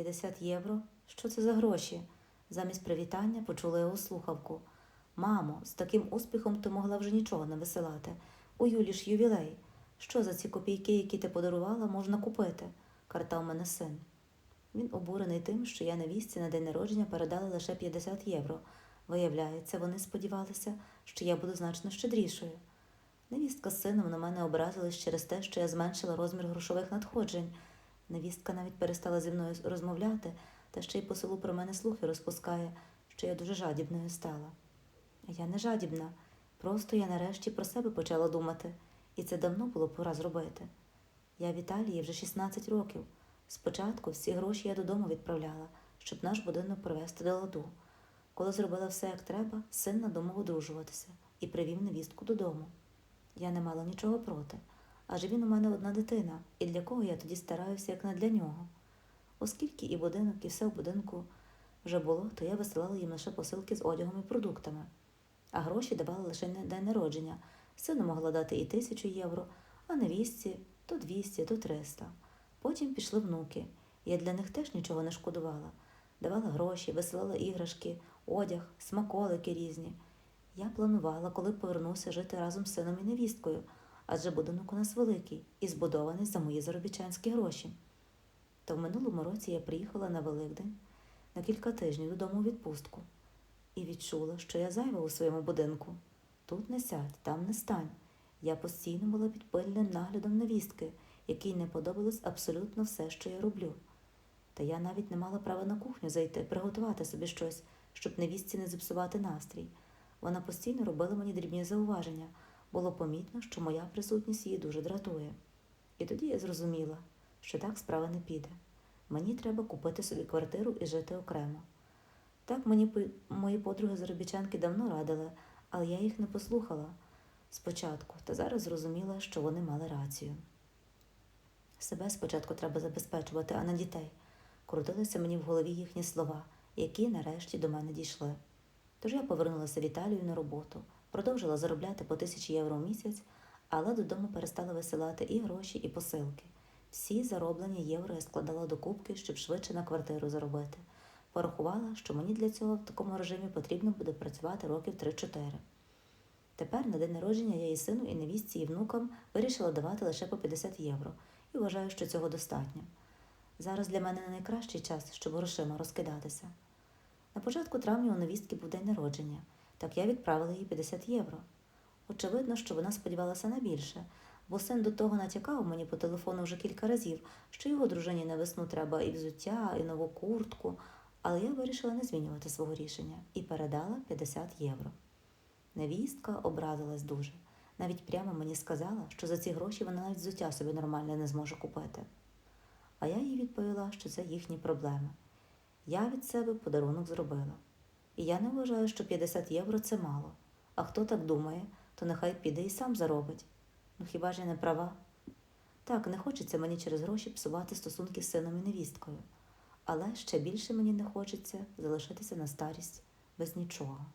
50 євро? Що це за гроші? Замість привітання почула його слухавку. Мамо, з таким успіхом ти могла вже нічого не висилати. У Юлі ж ювілей. Що за ці копійки, які ти подарувала, можна купити? картав мене син. Він обурений тим, що я невістці на день народження передала лише 50 євро. Виявляється, вони сподівалися, що я буду значно щедрішою. Невістка з сином на мене образилась через те, що я зменшила розмір грошових надходжень. Невістка навіть перестала зі мною розмовляти, та ще й по селу про мене слухи розпускає, що я дуже жадібною стала. Я не жадібна, просто я нарешті про себе почала думати, і це давно було пора зробити. Я в Італії вже 16 років. Спочатку всі гроші я додому відправляла, щоб наш будинок привести до ладу. Коли зробила все як треба, син надумав одружуватися і привів невістку додому. Я не мала нічого проти, адже він у мене одна дитина, і для кого я тоді стараюся, як не для нього. Оскільки і будинок, і все в будинку вже було, то я висилала їм лише посилки з одягом і продуктами, а гроші давала лише на день народження. Сину могла дати і тисячу євро, а невістці то 200, то 300. Потім пішли внуки. Я для них теж нічого не шкодувала. Давала гроші, висилала іграшки, одяг, смаколики різні. Я планувала, коли повернуся жити разом з сином і невісткою, адже будинок у нас великий і збудований за мої заробітчанські гроші. То в минулому році я приїхала на Великдень на кілька тижнів додому у відпустку і відчула, що я зайва у своєму будинку. Тут не сядь, там не стань. Я постійно була під пильним наглядом невістки, якій не подобалось абсолютно все, що я роблю. Та я навіть не мала права на кухню зайти, приготувати собі щось, щоб невістці не зіпсувати настрій. Вона постійно робила мені дрібні зауваження. Було помітно, що моя присутність її дуже дратує. І тоді я зрозуміла, що так справа не піде. Мені треба купити собі квартиру і жити окремо. Так мені мої подруги заробітчанки давно радили, але я їх не послухала спочатку, та зараз зрозуміла, що вони мали рацію. Себе спочатку треба забезпечувати, а не дітей. Крутилися мені в голові їхні слова, які нарешті до мене дійшли. Тож я повернулася в Італію на роботу, продовжила заробляти по тисячі євро в місяць, але додому перестала висилати і гроші, і посилки. Всі зароблені євро я складала до кубки, щоб швидше на квартиру заробити. Порахувала, що мені для цього в такому режимі потрібно буде працювати років 3-4. Тепер на день народження я і сину, і невістці, і внукам вирішила давати лише по 50 євро, і вважаю, що цього достатньо. Зараз для мене не найкращий час, щоб грошима розкидатися. На початку травня у невістки був день народження, так я відправила їй 50 євро. Очевидно, що вона сподівалася на більше, бо син до того натякав мені по телефону вже кілька разів, що його дружині на весну треба і взуття, і нову куртку, але я вирішила не змінювати свого рішення і передала 50 євро. Невістка образилась дуже. Навіть прямо мені сказала, що за ці гроші вона навіть взуття собі нормальне не зможе купити. А я їй відповіла, що це їхні проблеми. Я від себе подарунок зробила. Я не вважаю, що 50 євро це мало. А хто так думає, то нехай піде і сам заробить. Ну хіба ж я не права? Так, не хочеться мені через гроші псувати стосунки з сином і невісткою. Але ще більше мені не хочеться залишитися на старість без нічого.